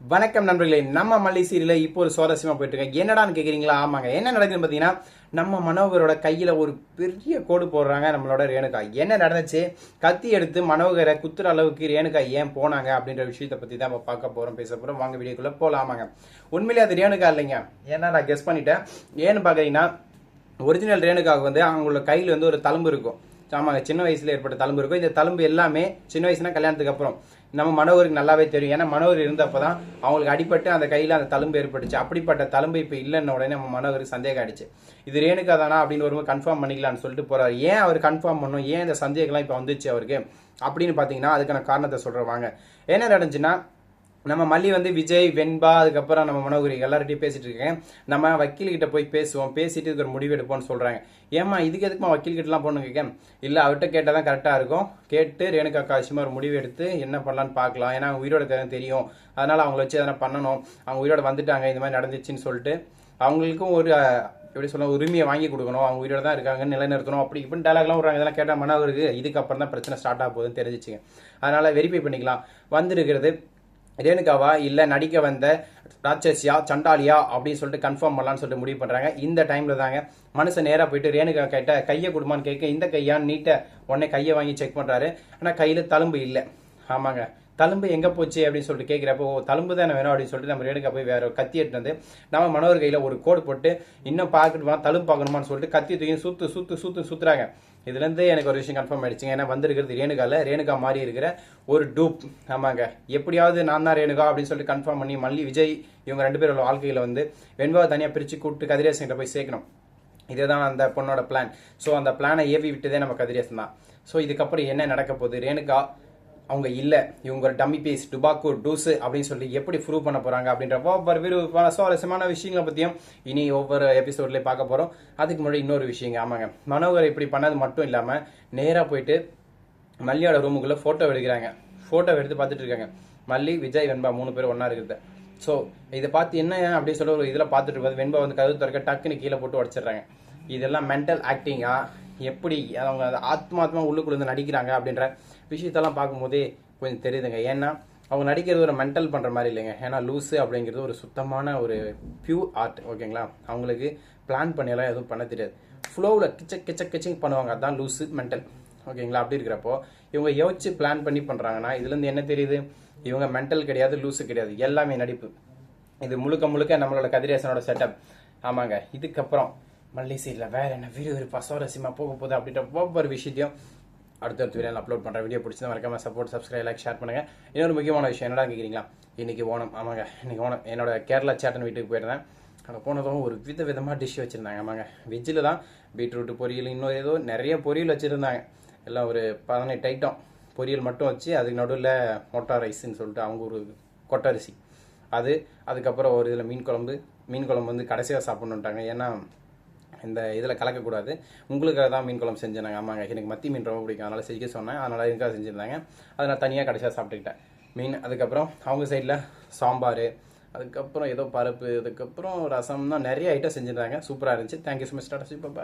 வணக்கம் நண்பர்களே நம்ம மல்லி சீரியல இப்போ ஒரு சுவாரஸ்யமா போயிட்டு என்னடான்னு கேக்குறீங்களா? ஆமாங்க. என்ன நடக்குதுன்னு பாத்தீங்கன்னா நம்ம மனோகரோட கையில ஒரு பெரிய கோடு போடுறாங்க நம்மளோட ரேணுகா. என்ன நடந்துச்சு? கத்தி எடுத்து மனோகரை குத்துற அளவுக்கு ரேணுகா ஏன் போனாங்க அப்படின்ற விஷயத்தை பத்தி தான் நம்ம பார்க்க போறோம் பேச போறோம். வாங்க வீடியோக்குள்ள போலாமாங்க. உண்மையிலே அது ரேணுகா இல்லைங்க. ஏன்னா நான் கெஸ் பண்ணிட்டேன். ஏன்னு பாக்குறீங்கன்னா ஒரிஜினல் ரேணுகாவுக்கு வந்து அவங்களோட கையில் வந்து ஒரு தழும்பு இருக்கும். ஆமாங்க சின்ன வயசுல ஏற்பட்ட தழும்பு இருக்கும். இந்த தழும்பு எல்லாமே சின்ன வயசுனா கல்யாணத்துக்கு அப்புறம். நம்ம மனோகருக்கு நல்லாவே தெரியும். ஏன்னா மனோகர் இருந்தப்போ தான் அவங்களுக்கு அடிபட்டு அந்த கையில் அந்த தழும்பு ஏற்பட்டுச்சு. அப்படிப்பட்ட தழும்பு இப்போ இல்லைன்ன உடனே நம்ம மனோகருக்கு சந்தேகம் ஆயிடுச்சு. இது ரேணுக்கா தானா அப்படின்னு வரும்போது கன்ஃபார்ம் பண்ணிக்கலாம்னு சொல்லிட்டு போறாரு. ஏன் அவர் கன்ஃபார்ம் பண்ணும் ஏன் இந்த சந்தேகம்லாம் இப்போ வந்துச்சு அவருக்கு? அப்படின்னு பார்த்தீங்கன்னா அதுக்கான காரணத்தை சொல்றேன் என்ன நடந்துச்சுன்னா நம்ம மல்லி வந்து விஜய் வெண்பா அதுக்கப்புறம் நம்ம மனோகரி எல்லார்கிட்டையும் பேசிட்டு இருக்கேன். நம்ம வக்கீல்கிட்ட போய் பேசுவோம். பேசிட்டு இதுக்கு ஒரு முடிவு எடுப்போம்னு சொல்றாங்க. ஏமா இதுக்கு எதுக்குமா வக்கீல்கிட்டலாம் போகணும் இல்லை அவர்கிட்ட கேட்டால் தான் கரெக்டாக இருக்கும். கேட்டு ரேணுகா காசியமா ஒரு முடிவு எடுத்து என்ன பண்ணலாம்னு பார்க்கலாம். ஏன்னா அவங்க உயிரோட கதை தெரியும். அதனால அவங்கள வச்சு எதனா பண்ணணும். அவங்க உயிரோட வந்துட்டாங்க இந்த மாதிரி நடந்துச்சுன்னு சொல்லிட்டு அவங்களுக்கும் ஒரு எப்படி சொல்ல உரிமையை வாங்கி கொடுக்கணும். அவங்க உயிரோட தான் இருக்காங்க நிலைநிறுத்தணும். அப்படி இப்படின்னு டயலாக்லாம் விட்றாங்க. இதெல்லாம் கேட்டால் மனவருக்கு இதுக்கப்புறம் தான் பிரச்சனை ஸ்டார்ட் ஆக போகுதுன்னு தெரிஞ்சிச்சுங்க. அதனால் வெரிஃபை பண்ணிக்கலாம். வந்திருக்கிறது ரேணுகாவா? இல்லை நடிக்க வந்த ராட்சசியா சண்டாலியா அப்படின்னு சொல்லிட்டு கன்ஃபார்ம் பண்ணலான்னு சொல்லிட்டு முடிவு பண்ணுறாங்க இந்த டைமில் தாங்க மனுஷன் நேராக போயிட்டு ரேணுகா கிட்ட கையை கொடுமான்னு கேட்க இந்த கையான்னு நீட்ட உடனே கையை வாங்கி செக் பண்ணுறாரு ஆனால் கையில் தழும்பு இல்லை. ஆமாங்க. தழும்பு எங்கே போச்சு அப்படின்னு சொல்லிட்டு கேட்குறப்போ ஓ, தழும்பு தானே வேணும் அப்படின்னு சொல்லிட்டு நம்ம ரேணுகா போய் வேற கத்தி எடுத்து வந்து நம்ம மனோர் கையில் ஒரு கோடு போட்டு இன்னும் பார்க்கணுமா தழும்பு பார்க்கணுமான்னு சொல்லிட்டு கத்தி தூக்கி சுத்து சுத்து சுத்து சுத்துறாங்க. இதுலேருந்து எனக்கு ஒரு விஷயம் கன்ஃபார்ம் ஆயிடுச்சுங்க. ஏன்னா வந்திருக்கிறது ரேணுகால. ரேணுகா மாறி இருக்கிற ஒரு டூப். ஆமாங்க. எப்படியாவது நான் தான் ரேணுகா அப்படின்னு சொல்லிட்டு கன்ஃபார்ம் பண்ணி மல்லி விஜய் இவங்க ரெண்டு பேரோட வாழ்க்கையில் வந்து வெண்பாவை தனியாக பிரித்து கூப்பிட்டு கதிரேசன் கிட்ட போய் சேர்க்கணும். இதுதான் அந்த பொண்ணோட பிளான் ஸோ அந்த பிளானை ஏவி விட்டதே நம்ம கதிரேசன் தான். ஸோ இதுக்கப்புறம் என்ன நடக்க போகுது? ரேணுகா அவங்க இல்லை இவங்க ஒரு டம்மி பீஸ் டுபாக்கூர் டூஸ் அப்படின்னு சொல்லி எப்படி ப்ரூவ் பண்ண போகிறாங்க அப்படின்ற ஒவ்வொரு விருப்பமான சுவாரஸ்யமான விஷயங்களை பற்றியும் இனி ஒவ்வொரு எபிசோட்லேயும் பார்க்க போகிறோம் அதுக்கு முன்னாடி இன்னொரு விஷயங்க. ஆமாங்க. மனோகர் இப்படி பண்ணது மட்டும் இல்லாமல் நேராக போயிட்டு மல்லியோட ரூமுக்குள்ளே ஃபோட்டோ எடுக்கிறாங்க. ஃபோட்டோ எடுத்து பார்த்துட்டு இருக்காங்க. மல்லி விஜய் வெண்பா மூணு பேர் ஒன்றா இருக்கிறது. ஸோ இதை பார்த்து என்ன அப்படின்னு சொல்லி ஒரு இதில் பார்த்துட்டு இருப்பது வெண்பா வந்து கதவு திறக்க டக்குன்னு கீழே போட்டு உடச்சிடுறாங்க. இதெல்லாம் மென்டல் ஆக்டிங்கா எப்படி அவங்க அதை ஆத்மாத்மா உள்ளுக்குள்ள நடிக்கிறாங்க அப்படின்ற விஷயத்தெல்லாம் பார்க்கும்போதே கொஞ்சம் தெரியுதுங்க. ஏன்னா அவங்க நடிக்கிறது ஒரு மென்டல் பண்ணுற மாதிரி இல்லைங்க. ஏன்னா லூஸு அப்படிங்கிறது ஒரு சுத்தமான ஒரு பியூர் ஆர்ட் ஓகேங்களா? அவங்களுக்கு பிளான் பண்ணியெல்லாம் எதுவும் பண்ண தெரியாது. ஃப்ளோவில் கிச்ச கிச்ச கிச்சிங் பண்ணுவாங்க. அதான் லூஸு மென்டல் ஓகேங்களா? அப்படி இருக்கிறப்போ இவங்க யோசிச்சு பிளான் பண்ணி பண்ணுறாங்கன்னா இதுலேருந்து என்ன தெரியுது? இவங்க மென்டல் கிடையாது லூஸு கிடையாது. எல்லாமே நடிப்பு. இது முழுக்க முழுக்க நம்மளோட கதிரேசனோட செட்டப் ஆமாங்க. இதுக்கப்புறம் மல்லிசையில் வேற என்ன விறுவிறுப்பா சுவாரஸ்யமாக போக போகுது அப்படின்ற ஒவ்வொரு விஷயத்தையும் அடுத்தடுத்த வீடியோ அப்லோட் பண்ற வீடியோ பிடிச்சா மறக்காம சப்போர்ட் சப்ஸ்கிரைப் லைக் ஷேர் பண்ணுங்க. இன்னொரு முக்கியமான விஷயம் என்னடா கேக்குறீங்களா? இன்னைக்கு ஓணம். ஆமாங்க. இன்னைக்கு ஓணம். என்னோட கேரளா சேட்டன் வீட்டுக்கு போயிருந்தேன். அங்கே போனதும் ஒரு வித விதமாக டிஷ் வச்சுருந்தாங்க. ஆமாங்க. வெஜ்ஜில் தான் பீட்ரூட் பொரியல் இன்னும் ஏதோ நிறைய பொரியல் வச்சுருந்தாங்க. எல்லாம் ஒரு பதினெட்டு ஐட்டம் பொரியல் மட்டும் வச்சு அதுக்கு நடுவில் மொட்டா ரைஸ்ன்னு சொல்லிட்டு அவங்க ஒரு கொட்டரிசி அது அதுக்கப்புறம் ஒரு இதில் மீன் குழம்பு. மீன் குழம்பு வந்து கடைசியாக சாப்பிட்ணுன்ட்டாங்க ஏன்னா இந்த இதில் கலக்கக்கூடாது. உங்களுக்காக தான் மீன் குழம்பு செஞ்சாங்க ஆமாங்க. எனக்கு மத்தி மீன் ரொம்ப பிடிக்கும். அதனால் செய்ய சொன்னேன். அதனால் இதுக்காக செஞ்சுருந்தாங்க? அதை நான் தனியாக கடைசியாக சாப்பிட்டுக்கிட்டேன். மீன் அதுக்கப்புறம் அவங்க சைடில் சாம்பார் அதுக்கப்புறம் ஏதோ பருப்பு அதுக்கப்புறம் ரசம் தான் நிறைய ஐட்டம் செஞ்சுருந்தாங்க. சூப்பராக இருந்துச்சு. Thank you so much tata. Super